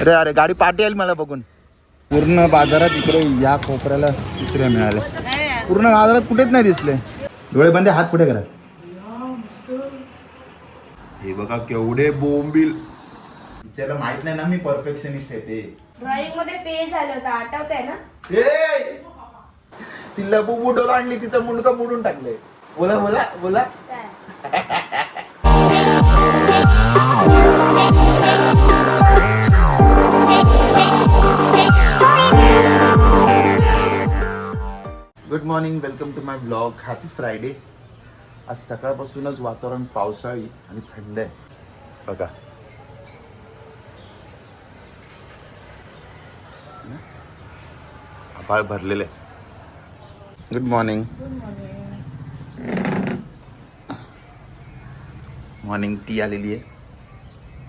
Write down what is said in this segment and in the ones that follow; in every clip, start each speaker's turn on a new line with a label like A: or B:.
A: अरे अरे गाडी पाठी आली मला बघून. पूर्ण बाजारात इकडे या कोपऱ्याला तिसऱ्या मिळाल्या पूर्ण बाजारात कुठेच नाही दिसले. डोळे बंदे हात पुढे करा. हे बघा केवढे बोंबील. तिच्याला माहीत नाही ना मी परफेक्शनिस्ट आहे ते.
B: ड्रॉइंगमध्ये फेल झालं होतं आठवत आहे ना?
A: ए! तिला बुडवलं आणली तिचा मुंडका मोडून टाकले बोला बोला बोला.
B: काय?
A: Good morning welcome to my blog happy Friday आज सकाळपासूनच वातावरण पावसाळी आणि थंड आहे. बघा. आभाळ भरलेले गुड मॉर्निंग मॉर्निंग ती आलेली आहे.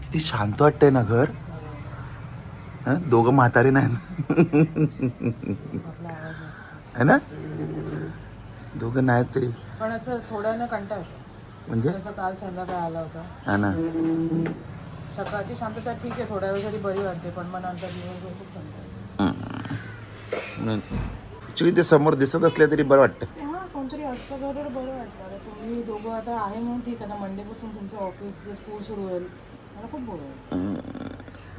A: किती शांत वाटतंय ना घर. हं? दोघं म्हातारी नाही है ना? दोघं नाहीत तरी
C: पण असं थोड्यानं कंटाळ.
A: म्हणजे?
C: जसं काल संध्याकाळी आला होता.
A: हा ना.
C: सकाळची शांतता ठीक आहे थोड्या वेळ तरी बरी वाटते पण मग नंतर दिवसभर खूप कंटाळ
A: ऍक्च्युली ते समोर दिसत असले तरी बरं वाटतं.
C: हा कोणतरी असतं तर बरं वाटतं. आता तुम्ही दोघं आता आहे म्हणून ठीक आहे ना मंडेपासून तुमचं ऑफिस स्कूल सुरू होईल मला खूप बोर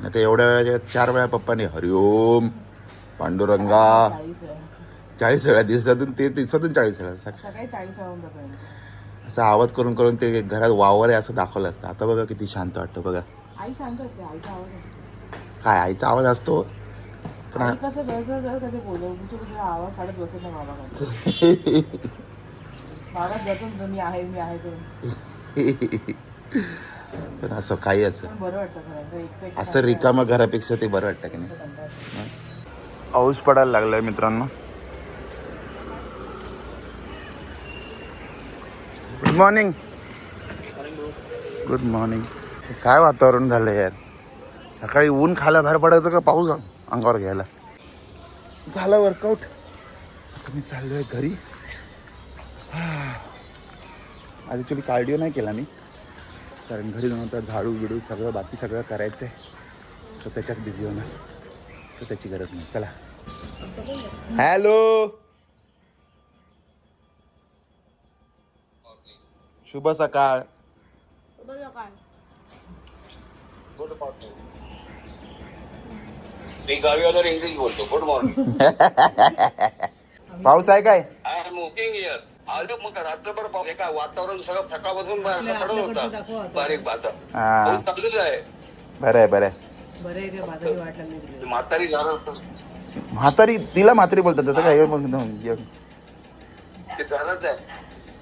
C: होईल
A: आता एवढ्या वेळा चार वेळा पप्पाने हरिओम पांडुरंगा
C: चाळीस
A: वेळा दिवसातून ते दिवसातून चाळीस वेळा सा-
C: सकाळी चाळीस वाजून जातात
A: असं आवाज करून करून ते घरात वावर आहे असं दाखवलं असतं. आता बघा किती शांत वाटतं बघा.
C: आई शांत असते आईचा आवाज असतो.
A: काय आईचा आवाज असतो? पण
C: आवाज आहे आहे
A: पण असं काही असं असं रिकामं घरापेक्षा ते बरं वाटतं की नाही? पाऊस पडायला लागलाय मित्रांनो. गुड मॉर्निंग गुड मॉर्निंग काय वातावरण झालं यार? सकाळी ऊन खायला बाहेर पडायचं का पाऊस अंगावर घ्यायला? झालं वर्कआउट आता मी चाललोय घरी. आज ॲक्च्युली कार्डिओ नाही केला मी. कारण घरी जाऊन आता झाडू बिडू सगळं बाकी सगळं करायचं आहे तर त्याच्यात बिझी होणार. तर त्याची गरज नाही. चला. हॅलो शुभ सकाळ.
D: गावीवाल्यावर इंग्लिश बोलतो. गुड मॉर्निंग
A: पाऊस आहे काय?
D: आय एम हिअर आलो मग रात्रभर पाऊस हे काय वातावरण सगळं सकाळपासून पडत होता. बारीक बाता.
A: हा.
D: पाऊस चालूच आहे.
A: बरं आहे बरं आहे.
D: म्हातारी
A: म्हातारी तिला म्हातारी बोलतात तसं काय मग ये-
D: ते झालंच आहे.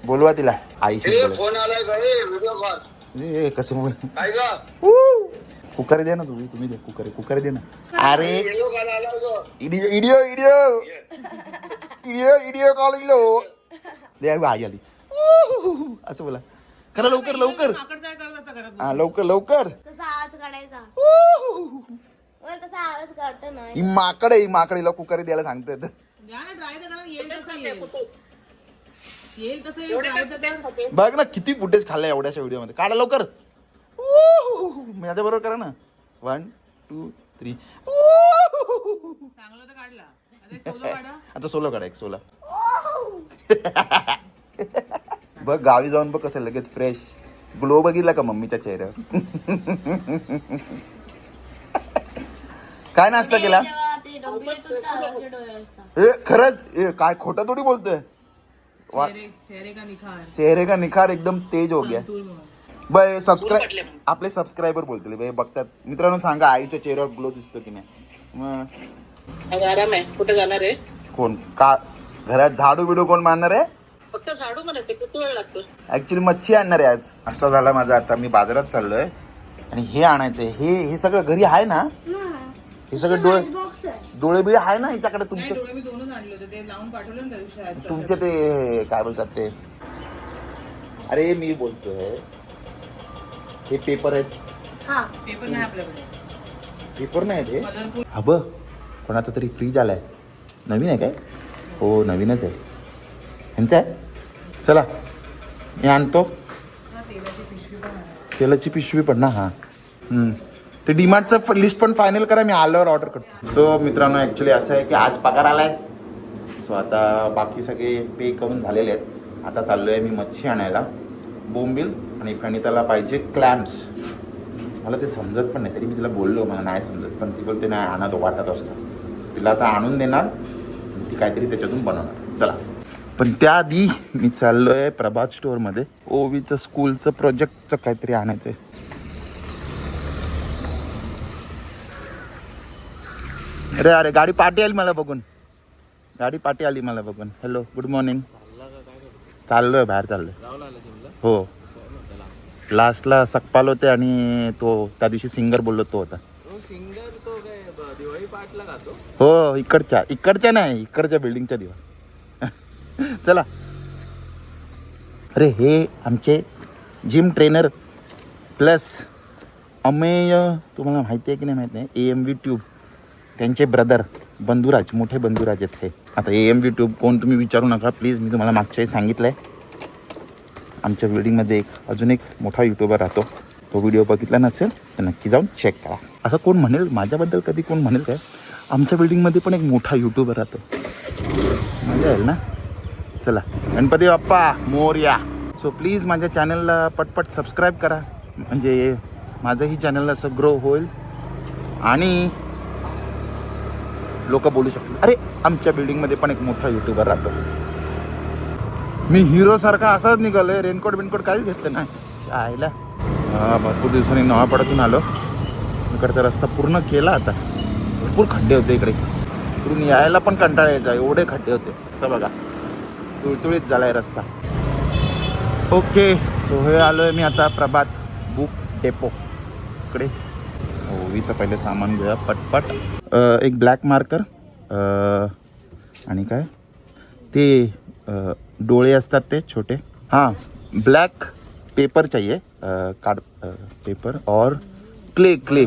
A: बोलवा तिला. आईशी
D: ए
A: बोल
D: फोन आलाय का? ए व्हिडिओ कॉल
A: ए कसं बोल
D: काय ग?
A: कुकर दे ना तुम्ही तुम्ही दे कुकर कुकर दे ना. अरे
D: व्हिडिओ कॉल आलाय ग.
A: इडिओ इडिओ इडिओ इडिओ इडिओ कॉल इलो. दे आई आली असं बोला. करा लवकर लवकर.
C: माकड
A: हा लवकर लवकर.
B: कसा आवाज काढायचा. वर कसा आवाज काढतो ना.
A: ही माकड आहे ही माकडीला कुकर द्यायला सांगतोय तर. बघ ना किती फुटेज खाल्लाय एवढ्याशा व्हिडिओमध्ये. काढा लवकर. माझ्या बरोबर करा ना. वन टू थ्री
C: चांगलं तर काढला. आता
A: सोलो काढा एक सोला. बघ गावी जाऊन बघ कसं लगेच फ्रेश ग्लो बघितला का मम्मीच्या चेहऱ्यावर? काय नाश्ता केला? ए खरंच? ए काय खोटं थोडी बोलतोय? वा
C: चेहरे का निखार?
A: चेहरे का निखार? एकदम तेज हो गया. बाय सबस्क्राईब आपले सबस्क्रायबर बोलतील. बाई बघतात. मित्रांनो सांगा आईच्या चेहऱ्यावर ग्लो दिसतो की नाही? मग
E: आराम आहे. कुठे जाणार आहे?
A: कोण? का? घरात झाडू बिडू कोण मारणार आहे?
E: फक्त झाडू म्हणत आहे किती वेळ लागतो?
A: ऍक्च्युली मच्छी आणणार आहे आज. नाश्ता झाला माझा आता मी बाजारात चाललोय. आणि हे आणायचंय. हे हे सगळं घरी आहे ना? हे सगळं डोळे
B: बॉक्स आहे.
A: डोळे बिळे आहे ना हिच्याकडे
C: नाही
A: तुमचे?
C: डोळे मी दोनच आणले होते. ते लावून पाठवलं ना त्या दिवशी आज.
A: तुमचे ते काय बोलतात ते? अरे मी बोलतोय. हे पेपर आहेत.
B: हा.
C: पेपर नाही आपल्याकडे.
A: पेपर नाही आहेत हे?
C: कलरफुल
A: हा बघ. कोणाचा तरी फ्रीज आला आहे नवीन आहे काय? हो नवीनच आहे. ह्यांचं आहे? चला मी आणतो.
C: तेलाची पिशवी पण
A: ना? हां. ते डीमार्टचं लिस्ट पण फायनल करा मी आल्यावर ऑर्डर करतो. सो मित्रांनो ॲक्च्युली असं आहे की आज पगार आलाय. सो आता बाकी सगळे पे करून झालेले आहेत. आता चाललो आहे मी मच्छी आणायला. बोंबिल आणि प्रणिताला पाहिजे क्लॅम्प्स मला ते समजत पण नाही तरी मी तिला बोललो मला नाही समजत. पण ती बोलते नाही आणा तो वाटत असतो. तिला आता आणून देणार. ती काहीतरी त्याच्यातून बनवणार. चला. पण त्याआधी मी चाललो आहे प्रभात स्टोअरमध्ये. ओवीचं स्कूलचं प्रोजेक्टचं काहीतरी आणायचं आहे अरे अरे गाडी पाठी आली मला बघून. गाडी पाठी आली मला बघून. हॅलो गुड मॉर्निंग चाललोय बाहेर चाललोय. हो. लास्टला सकपाल होते आणि तो त्या दिवशी सिंगर बोललो तो होता. हो इकडच्या इकडच्या नाही इकडच्या बिल्डिंगच्या दिवा. चला. अरे हे आमचे जिम ट्रेनर प्लस अमेय तुम्हाला माहिती आहे की नाही माहिती नाही? ए एम व्ही ट्यूब त्यांचे ब्रदर बंधुराज मोठे बंधुराज आहेत हे आता ए एम व्ही ट्यूब कोण तुम्ही विचारू नका प्लीज मी तुम्हाला मागच्याही सांगितलं आहे आमच्या बिल्डिंगमध्ये एक अजून एक मोठा यूट्यूबर राहतो. तो व्हिडिओ बघितला नसेल तर नक्की जाऊन चेक करा. असं कोण म्हणेल? माझ्याबद्दल कधी कोण म्हणेल काय? आमच्या बिल्डिंगमध्ये पण एक मोठा यूट्यूबर राहतो. म्हणजे मजा येईल ना? चला. गणपती बाप्पा मोर्या. सो प्लीज माझ्या चॅनलला पटपट सबस्क्राईब करा. म्हणजे माझंही चॅनल असं ग्रो होईल. आणि लोक बोलू शकतील अरे आमच्या बिल्डिंगमध्ये पण एक मोठा यूट्यूबर राहतो. मी हिरो सारखा असाच निघालोय. रेनकोट बिनकोट काहीच घेतलं नाही. आयला. हा भरपूर दिवसांनी नवापाड्यातून आलो. इकडचा रस्ता पूर्ण केला आता. भरपूर खड्डे होते इकडे. इकडून यायला पण कंटाळा यायचा एवढे खड्डे होते. आता बघा तुळतुळीत झालाय रस्ता. ओके सो हे आलोय मी आता प्रभात बुक डेपो इकडे. हो, ओवीचं पहिले सामान घेऊया पटपट. एक ब्लॅक मार्कर आणि काय? ते डोळे असतात ते छोटे. हां ब्लॅक पेपर चाहिए कार्ड पेपर और क्ले क्ले.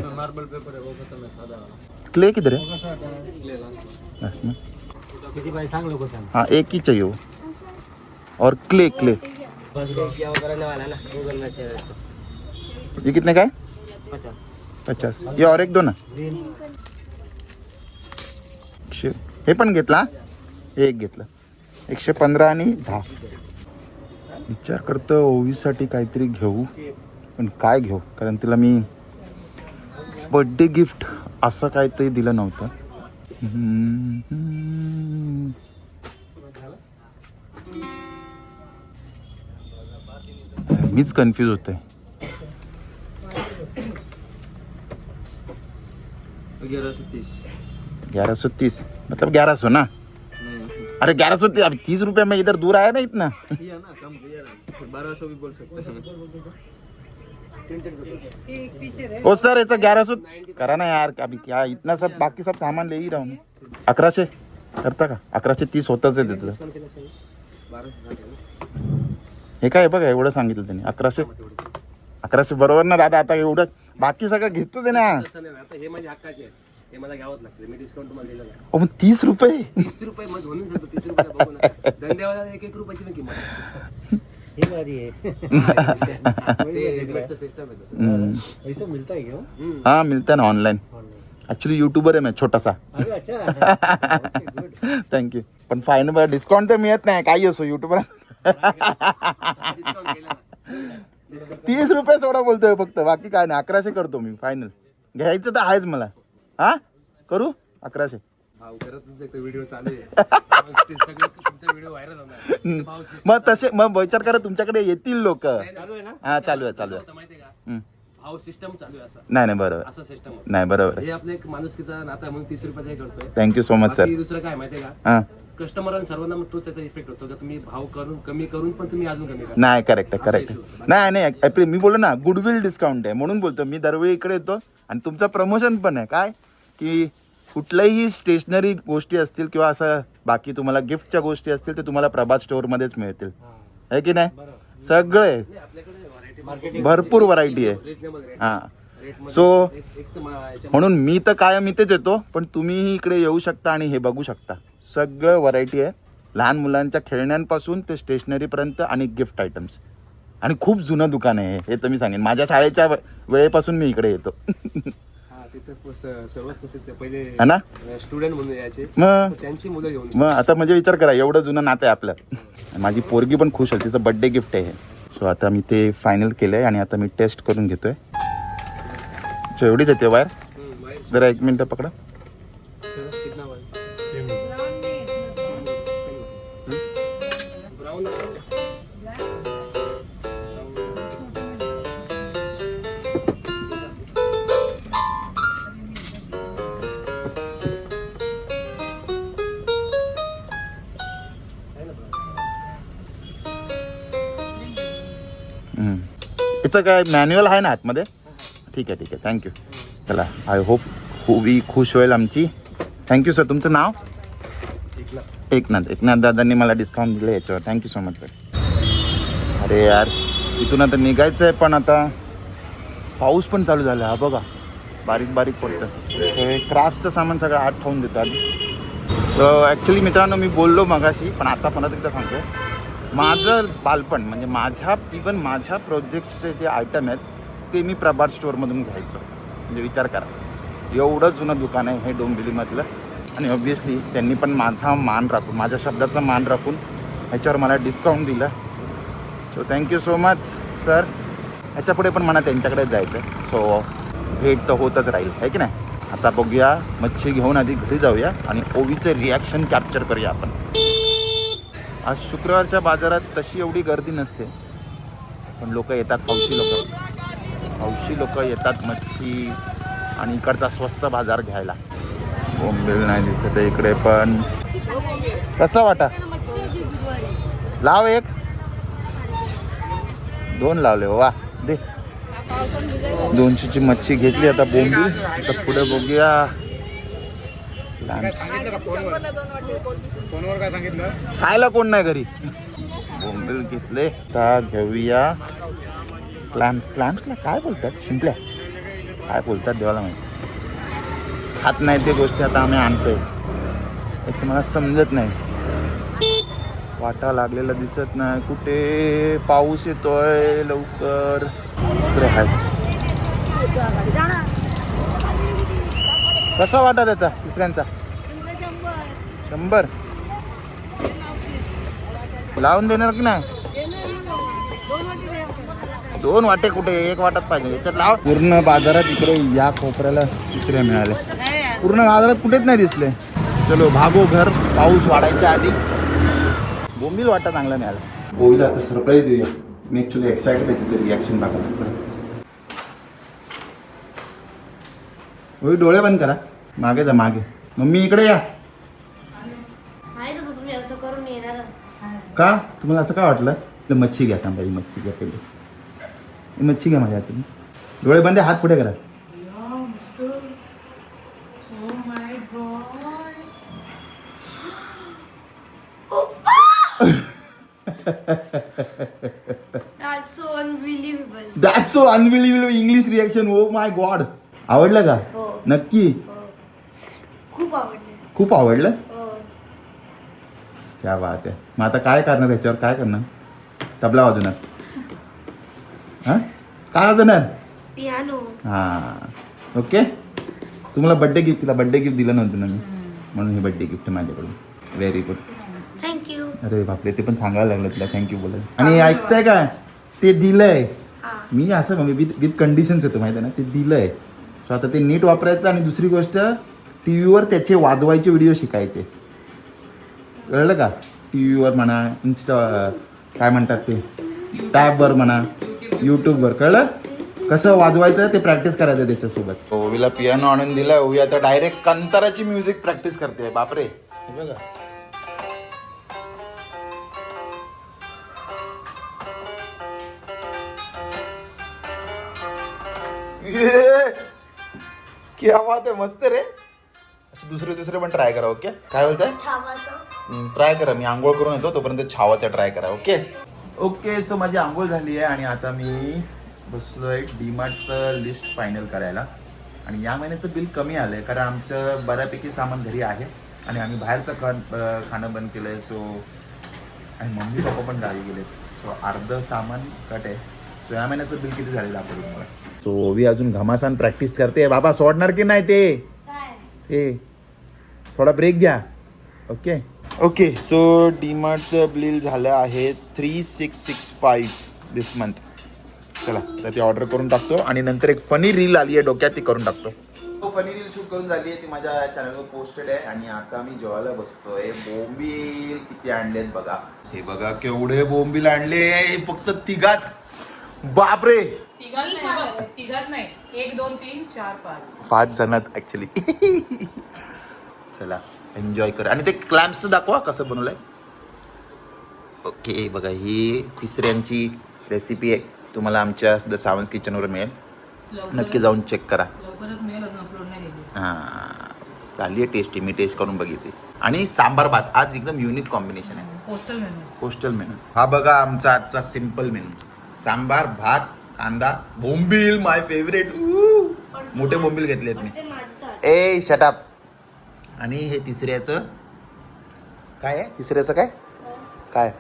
A: क्ले किधर है इसमें हाँ एक ही चाहिए वो और क्ले क्ले ये कितने का है पचास. ये और एक दो ना? एकशे हे पण घेतला? एक घेतलं. एकशे पंधरा आणि दहा. विचार करतो ओवीसाठी काहीतरी घेऊ. पण काय घेऊ? कारण तिला मी बड्डे गिफ्ट असं काहीतरी दिलं नव्हतं. मीच कन्फ्यूज होतोय ग्यारह सौ तीस. मतलब ग्यारह सौ ना? अरे ग्यारह सौ तीस अभी तीस रुपये में इधर दूर आया ना इतना? ओ सर याचा ग्यारह सौ करा ना यार अभी क्या इतना सब बाकी सब सामान ले ही रहा हूँ अकराशे करता का? अकराशे तीस होतच आहे त्याचं. हे काय आहे बघा एवढं सांगितलं त्याने. अकराशे अकराशे बरोबर ना दादा आता एवढं बाकी सगळं घेतो ते ना.
F: असं नाही आता हे माझे हक्काचे आहे हे मला घ्यावंच लागतं. मी डिस्काउंट तुम्हाला दिलं नाही
A: ओ, मग तीस रुपये?
F: तीस रुपये मग म्हणून सांगतो तीस रुपये बघू नका धंद्यावाला एक एक रुपयाची पण किंमत
G: मिलता है क्या
A: मिलता है ना ऑनलाइन एक्चुअली यूट्यूबर आहे मैं छोटासा
G: अच्छा
A: थँक्यू पण फाईन डिस्काउंट तर मिळत नाही काही असो युट्यूबर. तीस रुपये सोडा बोलतोय फक्त बाकी काय नाही अकराशे करतो मी फायनल घ्यायचं तर आहेच मला हा करू अकराशे
F: मग ते सगळे तुमचा व्हिडिओ व्हायरल होणार. ते भाऊ system
A: मग तसे मग विचार करा तुमच्याकडे येतील लोक.
F: चालू आहे ना?
A: हा चालू आहे चालू आहे.
F: सिस्टम चालू आहे असं.
A: नाही नाही बरोबर.
F: असं सिस्टम
A: नाही बरोबर. आहे
F: हे आपलं एक माणुसकीचा नाता म्हणून तीस रुपयाचा हे करतोय.
A: थँक्यू सो मच सर
F: दुसरं काय माहितीये का?
A: हां.
F: कस्टमरांना सर्वांना मग तोच त्याचा इफेक्ट होतो का तुम्ही भाव करून कमी करून पण तुम्ही अजून कमी करा.
A: नाही करेक्ट आहे करेक्ट नाही नाही मी बोललो ना गुडविल डिस्काउंट आहे म्हणून बोलतो. मी दरवेळी इकडे येतो आणि तुमचं प्रमोशन पण आहे. काय? की कुठल्याही स्टेशनरी गोष्टी असतील किंवा असं बाकी तुम्हाला गिफ्टच्या गोष्टी असतील ते तुम्हाला प्रभात स्टोअरमध्येच मिळतील. आहे की नाही? सगळे. भरपूर व्हरायटी आहे. हां. सो म्हणून मी तर कायम इथेच येतो पण तुम्हीही इकडे येऊ शकता आणि हे बघू शकता. सगळं व्हरायटी आहे. लहान मुलांच्या खेळण्यांपासून ते स्टेशनरीपर्यंत आणि गिफ्ट आयटम्स आणि खूप जुनं दुकान आहे हे तर मी सांगेन. माझ्या शाळेच्या वेळेपासून मी इकडे येतो.
F: हा
A: ना?
F: स्टुडंट म्हणून यायचे.
A: मग?
F: त्यांची मुलं घेऊन
A: मग आता म्हणजे विचार करा एवढं जुनं नातं आहे आपलं. माझी पोरगी पण खुश आहे तिचं बड्डे गिफ्ट आहे सो आता मी ते फायनल केलं आहे आणि आता मी टेस्ट करून घेतोय. सो एवढीच येते वायर जरा एक मिनटं पकडा. याचं काय मॅन्युअल आहे ना आतमध्ये? ठीक आहे ठीक आहे. थँक्यू चला आय होप वी खुश होईल आमची. थँक्यू सर तुमचं नाव? एकनाथ एकनाथ दादांनी मला डिस्काउंट दिलं याच्यावर. थँक्यू सो मच सर अरे यार इथून आता निघायचं आहे पण आता पाऊस पण चालू झाला. हा बघा बारीक बारीक पडतं. हे क्राफ्टचं सामान सगळं आत ठेवून देतात. सो ॲक्च्युली मित्रांनो मी बोललो मगाशी पण आता परत एकदा सांगतो माझं बालपण म्हणजे माझ्या इवन माझ्या प्रोजेक्टचे जे आयटम आहेत ते मी प्रभात स्टोअरमधून घ्यायचो. म्हणजे विचार करा. एवढं जुनं दुकान आहे हे डोंबिवलीमधलं. आणि ऑब्वियसली त्यांनी पण माझा मान राखून माझ्या शब्दाचा मान राखून ह्याच्यावर मला डिस्काउंट दिलं. So thank you so much sir ह्याच्यापुढे पण मला त्यांच्याकडेच जायचं आहे सो भेट तर होतच राहील आहे की नाही? आता बघूया मच्छी घेऊन आधी घरी जाऊया आणि ओवीचं रिॲक्शन कॅप्चर करूया आपण. आज शुक्रवारच्या बाजारात तशी एवढी गर्दी नसते. पण लोक येतात हौशी लोक. हौशी लोक येतात मच्छी आणि इकडचा स्वस्त बाजार घ्यायला. बोंबील नाही दिसत आहे इकडे पण. कसा वाटा? लाव एक. दोन लावले हो, वा. दे. दोनशेची मच्छी घेतली आता बोंबील. आता पुढे बघूया.
F: फोनवर काय सांगितलं
A: खायला कोण नाही घरी? बोंबील घेतले. आता घेऊया. क्लॅम्स क्लॅम्सला काय बोलतात? शिंपल्या काय बोलतात देवाला माहिती खात नाही ते गोष्टी आता आम्ही आणतोय. एक मला समजत नाही. वाटा लागलेला दिसत नाही. कुठे पाऊस येतोय लवकर? इकडे आहे कसा वाटा त्याचा तिसऱ्यांचा शंभर. लावून देणार की नाही? दोन वाटे कुठे? एक वाटत पाहिजे. त्यात लाव. पूर्ण बाजारात इकडे या कोपऱ्याला तिसऱ्या मिळाल्या पूर्ण बाजारात कुठेच नाही दिसले. चलो भागो घर. पाऊस वाढायच्या आधी. बोंबील वाटा चांगला मिळाला. बोईला आता सरप्राईज देऊया मी ॲक्च्युली एक्सायटेड आहे तिचं रिॲक्शन बघायला. तर होई डोळे बंद करा. मागे जा मागे. मम्मी इकडे या.
B: माहीत होतं तुम्ही असं करून येणार.
A: का? तुम्हाला असं का वाटलं? आपलं मच्छी घ्या थांबा ही मच्छी घ्या पहिले. ही मच्छी घ्या माझ्या हातून. डोळे बंद आहे, हात पुढे करा.
B: That's so unbelievable.
A: That's so unbelievable English reaction oh my God आवडलं का. नक्की?
B: खूप आवडले.
A: खूप आवडलं?
B: हो.
A: क्या बात आहे. मग आता काय करणार ह्याच्यावर? काय करणार? तबला वाजवणार. हां? काय वाजवणार?
B: पियानो
A: हां. ओके? तुम्हाला बड्डे गिफ्ट तिला बड्डे गिफ्ट दिलं नव्हतं ना मी. म्हणून हे बड्डे गिफ्ट माझ्याकडून. व्हेरी गुड
B: थँक्यू
A: अरे बापरे ते पण सांगायला लागलं तुला. थँक्यू बोलत आणि ऐकताय काय ते दिलंय.
B: हा.
A: मी असं म्हणजे विथ विथ कंडिशन्स येतो माहिती आहे ना? ते दिलंय. आता ते नीट वापरायचं आणि दुसरी गोष्ट टी व्हीवर त्याचे वाजवायचे व्हिडिओ शिकायचे. कळलं का? टी व्हीवर म्हणा इन्स्टा काय म्हणतात ते? टॅबवर म्हणा यूट्यूबवर. कळलं? कसं वाजवायचं ते प्रॅक्टिस करायचं त्याच्यासोबत. हो, ओवीला पियानो आणून दिला ओवी आता डायरेक्ट कंताराची म्युझिक प्रॅक्टिस करते बापरे. बघा. Yeah! क्या बात आहे मस्त रे. असे दुसरे दुसरे पण ट्राय करा ओके काय बोलताय?
B: छावाचं.
A: ट्राय करा मी आंघोळ करून येतो तोपर्यंत छावाचा ट्राय करा ओके ओके सो माझी आंघोळ झाली आहे आणि आता मी बसलोय डीमार्टचं लिस्ट फायनल करायला. आणि या महिन्याचं बिल कमी आलं आहे कारण आमचं बऱ्यापैकी सामान घरी आहे आणि आम्ही बाहेरचं खा खाणं बंद केलं आहे सो आणि मम्मी पप्पा पण गावी गेले सो अर्धं सामान कट आहे. सो या महिन्याचं बिल किती झालेलं तुम्हाला सो ओवी अजून घमासान प्रॅक्टिस करते बाबा सोडणार की नाही ते?
B: काय?
A: ते थोडा ब्रेक घ्या. ओके ओके सो डीमार्टचं बिल झालं आहे three six six five this month चला तर ते ऑर्डर करून टाकतो आणि नंतर एक फनी रील आली आहे डोक्यात ती करून टाकतो. फनी रील शूट करून झाली आहे. ती माझ्या चॅनलवर पोस्टेड आहे. आणि आता मी जेवायला बसतोय. बोंबील किती आणलेत बघा. हे बघा केवढे बोंबील आणले. फक्त तिघात. बापरे!
C: तिघात नाही बघ, तिघात नाही. एक दोन तीन चार पाच.
A: पाच जणात ऍक्च्युली चला एन्जॉय कर आणि ते क्लॅम्प्स दाखवा कसं बनवलंय. ओके बघा ही तिसऱ्यांची रेसिपी आहे. तुम्हाला आमच्या द सावंत किचनवर मिळेल. नक्की जाऊन चेक करा.
C: लवकरच मिळेल अजून अपलोड नाही केली.
A: हां चालली आहे टेस्टी मी टेस्ट करून बघितली. आणि सांबार भात आज एकदम युनिक कॉम्बिनेशन आहे.
C: पोस्टल मेनू
A: कोस्टल मेनू हा बघा आमचा आजचा सिंपल मेनू सांबार भात कांदा. बोंबील माय फेवरेट मोठे बोंबील घेतलेत मी. ए शटाप आणि हे तिसऱ्याचं. काय आहे? तिसऱ्याचं काय? काय?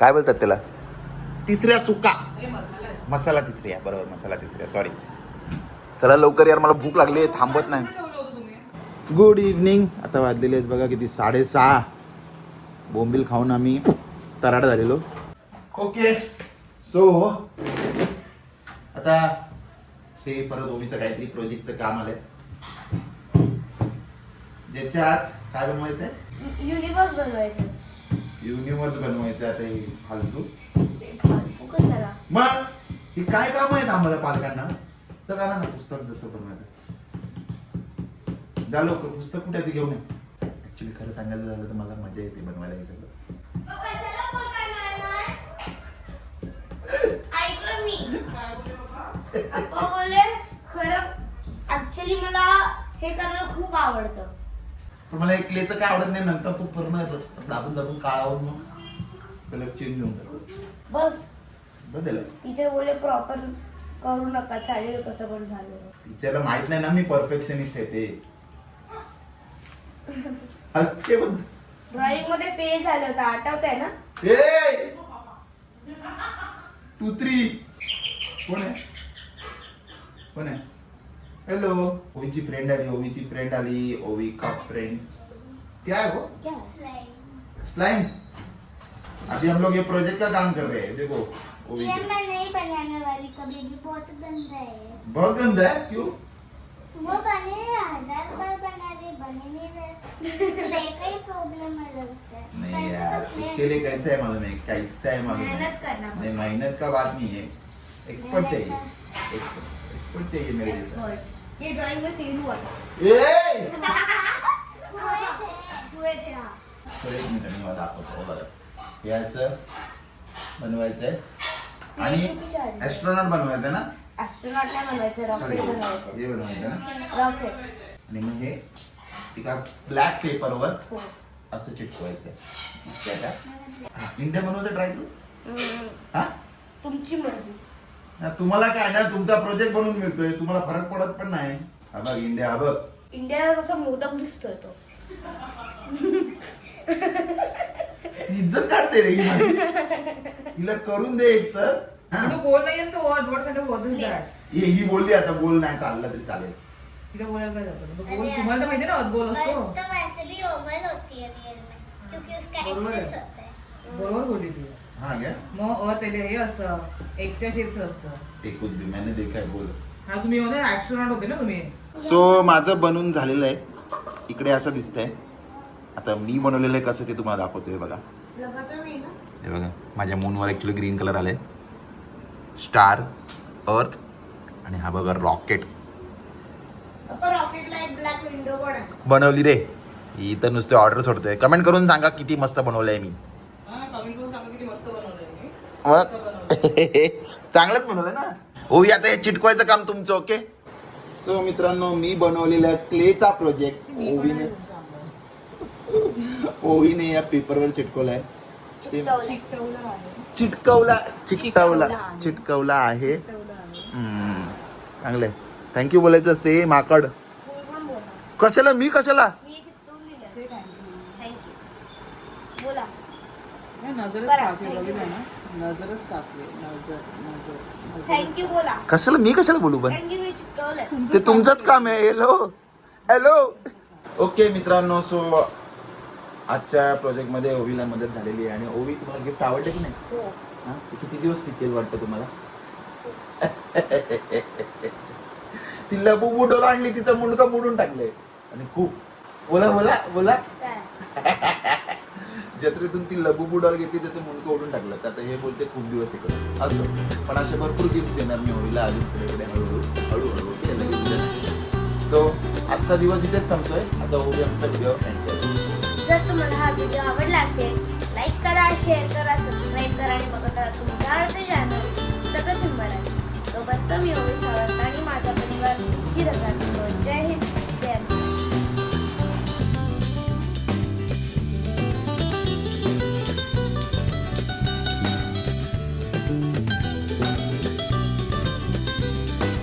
A: काय बोलतात त्याला? तिसऱ्या सुका.
C: मसाला.
A: तिसऱ्या. बरोबर मसाला तिसऱ्या. सॉरी चला लवकर यार मला भूक लागली आहे. थांबत नाही. गुड इव्हनिंग आता वाजलेले आहेत बघा किती? साडेसहा. बोंबील खाऊन आम्ही तराट झालेलो. ओके सो आता ते परत ओबीचं काहीतरी प्रोजेक्टचं काम आलंय. ज्याच्यात काय बनवायचंय?
B: युनिवर्स बनवायचं
A: युनिव्हर्स बनवायचं आता हे फालतू.
B: ते फालतू कशाला?
A: मग हे काय काम आहेत आम्हाला पालकांना? तर आणा ना पुस्तक जसं बनवायचं लवकर पुस्तक कुठे ते घेऊन ऍक्च्युली खरं सांगायचं झालं तर मला मजा येते बनवायला हे सगळं
B: कशाला बोलताय नाही? ऐकलं मी. पप्पा बोलले खरं ऍक्च्युली मला हे करायला खूप आवडतं.
A: पण मला एक क्लेचं काय आवडत नाही नंतर तू पूर्ण दाबून दाबून काळावून मग कलर चेंज होऊन जातो
B: बस.
A: बदल.
B: टीचर बोलले प्रॉपर करू नका चालेल कसं पण झालं.
A: तिच्याला माहीत नाही ना मी परफेक्शनिस्ट आहे ते. हसते पण.
B: ड्रॉइंगमध्ये फेल झालं होतं आठवत आहे ना?
A: ए! टू थ्री कोण आहे कोण आहे हेलो ओवीची फ्रेंड आली ओवीची फ्रेंड आली ओवी का फ्रेंड क्या है वो?
B: क्या
A: स्लाइम अभी हम लोग ये प्रोजेक्ट का काम कर रहे हैं देखो ओवी
B: ये मैं नहीं बनाने वाली कभी भी बहुत गंदा है।
A: बहुत गंदा है? क्यों?
B: वो बने हज़ार बार बना रहे बने नहीं रहे। ही प्रॉब्लम है लगता है।
A: नहीं यार
B: तो play-
A: उसके लिए कैसे है मालूम है? कैसा है मालूम है?
B: मेहनत करना
A: नहीं मेहनत का बात नहीं है। एक्सपर्ट चाहिए एक्सपर्ट चाहिए मेरे जैसा.
B: ये ड्राइंग में फेल हुआ था
A: ए
B: हुए थे हुए थे हाँ
A: तर एक मिनिट मी मला दाखवतो बघा हे असं बनवायचं आहे आणि ऍस्ट्रॉनॉट बनवायचं ना
B: ऍस्ट्रोनॉट नाही बनवायचं
A: सॉरी
B: रॉकेट बनवायचं
A: हे बनवायचं ना
B: रॉकेट
A: आणि मग हे एका ब्लॅक पेपरवर
B: हो
A: असं चिटकवायचं दिसतंय का इंडिया बनवायचं ट्राय करू हा
B: तुमची मर्जी
A: तुम्हाला काय ना तुमचा प्रोजेक्ट बनवून मिळतोय तुम्हाला फरक पडत पण नाही. हा बघ इंडिया हा बघ.
B: इंडियाला कसा मोदक दिसतोय तो.
A: इज्जत काढते रे ही माझी. हिला करून दे एक तर हा?
C: तो बोल नाही. इज दॅट
A: ही ही बोलली आता बोल नाही चाललं तरी चालेल.
C: तिला बोलायला काय जातं तो बोल तुम्हाला तर माहिती आहे ना बोल असतो.
B: तो वैसे भी ओवल होती है रियल में क्योंकि उसका
C: बरोबर आहे.
B: एक्सेस होता है.
C: बरोबर बोलली ती.
A: हा घ्या
C: मग अ त्याला हे असतं एकच्या शेपचं असतं.
A: ते कुछ भी मैंने देखा है बोल.
C: हा तुम्ही होते ऍक्सिडेंट होते ना तुम्ही.
A: सो माझं बनून झालेलं आहे. इकडे असं दिसतंय. आता मी बनवलेलं आहे कसं ते तुम्हाला दाखवतो हे बघा.
B: लगाता नहीं ना?
A: हे बघा माझ्या मूनवर ॲक्च्युली ग्रीन कलर आले स्टार अर्थ आणि हा बघा रॉकेट
B: आपण रॉकेटला एक ब्लॅक विंडो पण आहे.
A: बनवली रे. ही तर नुसते ऑर्डर सोडतोय. कमेंट करून सांगा किती मस्त बनवलंय मी
C: हा कमेंट करून सांगा किती मस्त बनवलंय मी
A: मग? चांगलंच बनवलंय ना. ओवी आता हे चिटकवायचं काम तुमचं ओके सो मित्रांनो मी बनवलेला क्लेचा प्रोजेक्ट ओवीने ओवीने या पेपरवर चिटकवलाय. सेम चिटकवला चिटकवला चिटकवला आहे. चांगलंय. थँक्यू बोलायचं असते माकड.
B: बोला.
A: कशाला मी कशाला?
C: नजरच कापले. नजर नजर
B: थँक्यू बोला.
A: कशाला मी कशाला बोलू पण?
B: थँक्यू मी चिकटवलंय
A: ते तुमचंच काम आहे. हॅलो हॅलो ओके मित्रांनो सो आजच्या प्रोजेक्टमध्ये ओवीला मदत झालेली आहे. आणि ओवी तुम्हाला गिफ्ट आवडलं की नाही?
B: हो.
A: हा? ते किती दिवस टिकेल वाटतं तुम्हाला? ती लबू बुडोर आणली तिचं मुंडकं मोडून टाकलंय. आणि खूप. बोला बोला बोला.
B: काय?
A: जत्रेतून ती लघु बुडॉल घेतली त्याचं मुंडकं ओढून टाकलं. तर आता हे बोलते खूप दिवस टिकलं असं. पण असे भरपूर गिफ्ट देणार मी होईला अजून पुढे हळूहळू हळूहळू सो आजचा दिवस इथेच संपतोय. आता होऊ आमचा व्हिडिओ एंड
B: जर तुम्हाला हा व्हिडिओ आवडला असेल लाईक करा शेअर करा सबस्क्राईब करा आणि बघत राहा तुमच्या आवडते चॅनल सगळं तुम्हाला. तोपर्यंत मी ओवी सावरत आणि माझा परिवार सुखी हिंद.